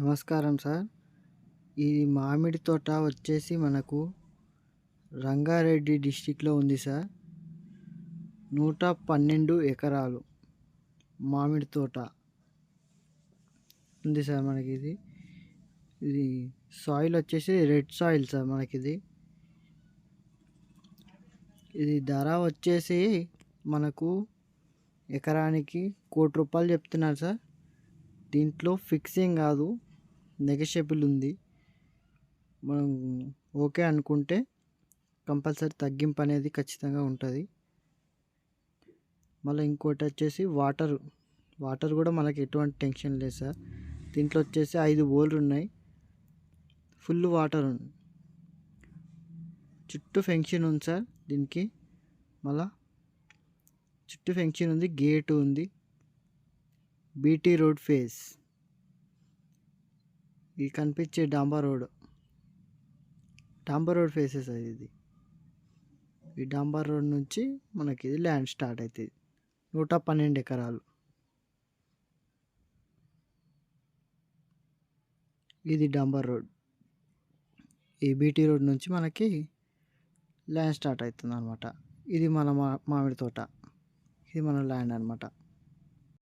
నమస్కారం సార్. ఈ మామిడి తోట వచ్చేసి మనకు రంగారెడ్డి డిస్టిక్లో ఉంది సార్. నూట పన్నెండు ఎకరాలు మామిడి తోట ఉంది సార్ మనకి ఇది ఇది సాయిల్ వచ్చేసి రెడ్ సాయిల్ సార్ మనకిది. ఇది ధర వచ్చేసి మనకు ఎకరానికి కోటి రూపాయలు చెప్తున్నారు సార్. దీంట్లో ఫిక్సింగ్ కాదు. నెగషియబుల్ ఉంది. మనం ఓకే అనుకుంటే కంపల్సరీ తగ్గింపు అనేది ఖచ్చితంగా ఉంటుంది. మళ్ళీ ఇంకోటి వచ్చేసి వాటర్. వాటర్ కూడా మనకి ఎటువంటి టెన్షన్ లేదు సార్. దీంట్లో వచ్చేసి ఐదు బోర్లు ఉన్నాయి. ఫుల్ వాటర్ ఉంది చుట్టూ ఫెన్షన్ ఉంది సార్ దీనికి. మళ్ళా చుట్టూ ఫెన్షన్ ఉంది గేటు ఉంది. BT road face. ఇది కనిపించే డాంబర్ రోడ్. డాంబర్ రోడ్ ఫేసెస్ అది ఇది. ఈ డాంబర్ రోడ్ నుంచి మనకి ఇది ల్యాండ్ స్టార్ట్ అవుతుంది నూట పన్నెండు ఎకరాలు. ఇది డాంబర్ రోడ్. ఈ బీటీ రోడ్ నుంచి మనకి ల్యాండ్ స్టార్ట్ అవుతుంది అనమాట ఇది మన మా మామిడి తోట. ఇది మన ల్యాండ్ అనమాట